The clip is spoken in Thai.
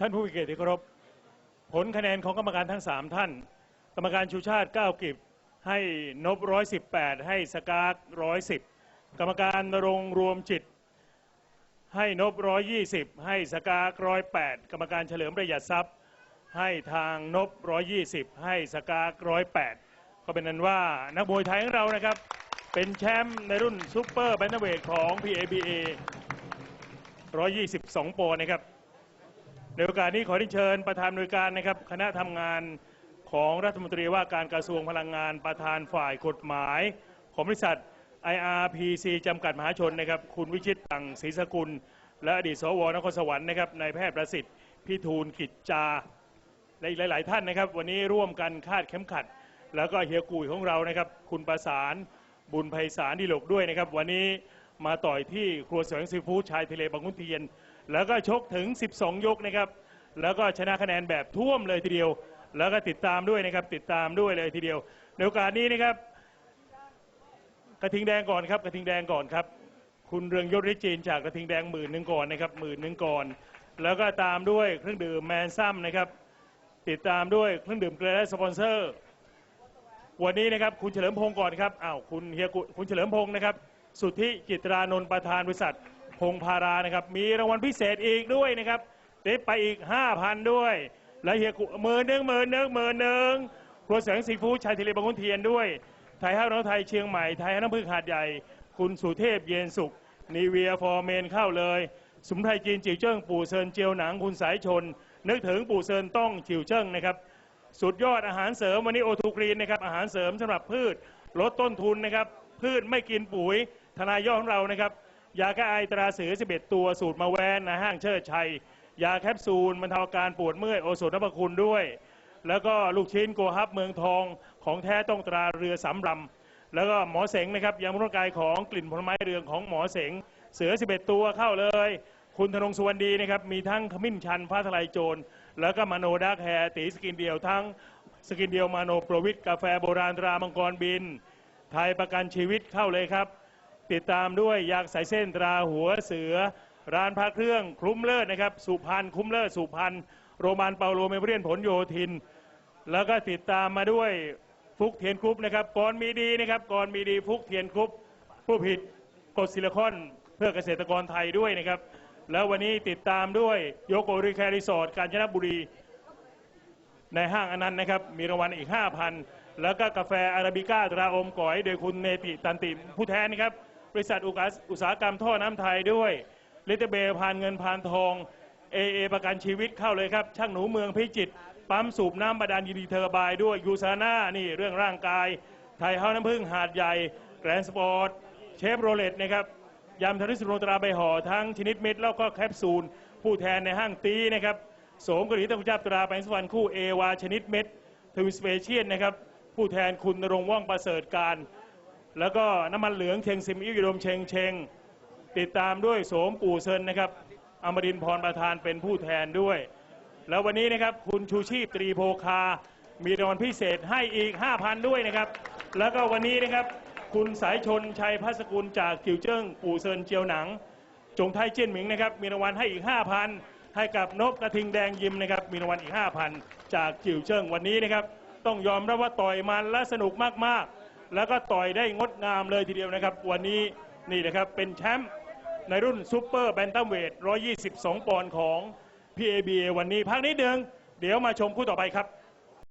ท่านผู้มีเกียรติที่เคารพผลคะแนนของกรรมการทั้ง 3 ท่าน กรรมการชูชาติ 9 กิบให้นบ118 ให้สกาก110 กรรมการนรงรวมจิต ให้นบ120 ให้สกาก108 กรรมการเฉลิมประหยัดทรัพย์ ให้ทางนบ120 ให้สกาก108 ก็เป็นนั้นว่านักมวยไทยของเรานะครับ เป็นแชมป์ในรุ่นซูเปอร์แบนเทเวทของ PABA 122ปอนด์นะครับ ในโอกาสนี้ขอที่เชิญประธานหน่วยการนะครับ คณะทำงานของรัฐมนตรีว่าการกระทรวงพลังงานประธานฝ่ายกฎหมาย ของบริษัท IRPC จำกัดมหาชนนะครับ คุณวิชิตตังศรีสกุล และอดีตสวนครสวรรค์นะครับนายแพทย์ประสิทธิ์พิทูลกิจจา และอีกหลาย ๆ ท่านนะครับ วันนี้ร่วมกันคาดเข็มขัด แล้วก็เฮียกุยของเรานะครับ คุณประสานบุญไพศาลดิลกด้วยนะครับ วันนี้มาต่อยที่ครัวแสวงซีฟู้ดชายทะเลบางขุนเทียน แล้วก็ชกถึง 12 ยกนะครับ แล้วก็ชนะคะแนนแบบท่วมเลยทีเดียว แล้วก็ติดตามด้วยนะครับ ติดตามด้วยเลยทีเดียว ในโอกาสนี้นะครับ กระทิงแดงก่อนครับ กระทิงแดงก่อนครับ คุณเรืองยศฤทธิ์จีนจากกระทิงแดงหมื่นหนึ่งก่อนนะครับหมื่นหนึ่งก่อน แล้วก็ตามด้วยเครื่องดื่มแมนซัมนะครับ ติดตามด้วยเครื่องดื่มเกลือและสปอนเซอร์ วันนี้นะครับ คุณเฉลิมพงศ์ก่อนครับ อ้าว คุณเฮียกุคุณเฉลิมพงศ์นะครับ สุทธิจิตรานนท์ประธานบริษัท พงพารานะครับ มีรางวัลพิเศษอีกด้วยนะครับได้ไปอีก 5,000 ด้วย และเฮียกุหมื่นหนึ่งหมื่นหนึ่งหมื่นหนึ่งครัวแสงซีฟู้ดชายทะเลบางขุนเทียนด้วย ไทยห้าวน้องไทยเชียงใหม่ ไทยห้าน้ำพึ่งหาดใหญ่ คุณสุเทพเย็นสุข นีเวียฟอร์เมนเข้าเลย สมุนไพรจีนจิ๋วเจิ้งปู่เซินเจียวหนังคุณสายชน นึกถึงปู่เซินต้องจิ๋วเจิ้งนะครับ สุดยอดอาหารเสริมวันนี้โอทูกรีนนะครับอาหารเสริมสำหรับพืชลดต้นทุนนะครับพืชไม่กินปุ๋ยทนายย่อของเรานะครับ ยาแก้ไอตราเสือ11 ตัวสูตรมาแวนนะห้างเชิดชัย ยาแคปซูลบรรเทาอาการปวดเมื่อยโอโซนพคุณด้วย แล้วก็ลูกชิ้นโกฮับเมืองทองของแท้ต้องตราเรือสำรำแล้วก็หมอเสงนะครับยาบำรุงร่างกายของกลิ่นผลไม้เรืองของหมอเสงเสือ 11 ตัวเข้าเลย คุณธนงสุวรรณดีนะครับมีทั้งขมิ้นชันฟ้าทลายโจร แล้วก็มโนดาร์กแฮร์ตีสกินเดียวทั้งสกินเดียวมาโนโปรวิทกาแฟโบราณตรามังกรบิน ไทยประกันชีวิตเข้าเลยครับ ติดตามด้วยยากสายเส้นตราหัวเสือ ร้านพระเครื่องคลุ้มเลิศนะครับ สุพรรณคุ้มเลิศสุพรรณโรมันเปาโลเมเบรียนผลโยธิน แล้วก็ติดตามมาด้วยฟุกเทียนกรุ๊ปนะครับก่อนมีดีนะครับก่อนมีดีฟุกเทียนกรุ๊ปผู้ผิดกดซิลิคอนเพื่อเกษตรกรไทยด้วยนะครับ แล้ววันนี้ติดตามด้วยโยโกริแคริสอร์ทกาญจนบุรี ในห้างอนันต์นะครับ มีรางวัลอีก 5,000 แล้วก็กาแฟอาราบิก้าตราอมก๋อย โดยคุณเนติตันติผู้แทนนะครับ บริษัทอุตสาหกรรมท่อน้ำไทยด้วยลิตเบพานเงินพานทองเอเอประกันชีวิตเข้าเลยครับ ช่างหนูเมืองพิจิตรปั๊มสูบน้ำบาดาลยินดีเทอร์บายด้วยยูซาน่านี่เรื่องร่างกาย ไทยเฮาน้ำพึ่งหาดใหญ่แกรนสปอร์ตเชฟโรเลตนะครับยำทริสุโรตราใบห่อทั้งชนิดเม็ดแล้วก็แคปซูล ผู้แทนในห้างตีนะครับโสมกรีตะกุจับตราแปลงสวรรค์คู่เอวาชนิดเม็ดทวิสเปเชียนนะครับผู้แทนคุณนรงว่องประเสริฐการ แล้วก็น้ำมันเหลืองเชงซิมอิวดมเชงเชงติดตามด้วยโสมปู่เซินนะครับอมรินพรประธานเป็นผู้แทนด้วย แล้ววันนี้นะครับคุณชูชีพตรีโพคา มีรางวัลพิเศษให้อีก 5,000 ด้วยนะครับ แล้วก็วันนี้นะครับ คุณสายชนชัยพัสกุลจากกิวเจิ้งปู่เซินเจียวหนัง จงไทยเจี้ยนหมิงนะครับ มีรางวัลให้อีก 5,000 ให้กับนกกระทิงแดงยิมนะครับ มีรางวัลอีก 5,000 จากจิวเจิ้งวันนี้นะครับ ต้องยอมรับว่าต่อยมันและสนุกมาก แล้วก็ต่อยได้งดงามเลยทีเดียวนะครับ วันนี้นี่นะครับเป็นแชมป์ในรุ่นซูเปอร์แบนตัมเวท122 ปอนด์ของ PABA วันนี้พักนิดนึงเดี๋ยวมาชมคู่ต่อไปครับ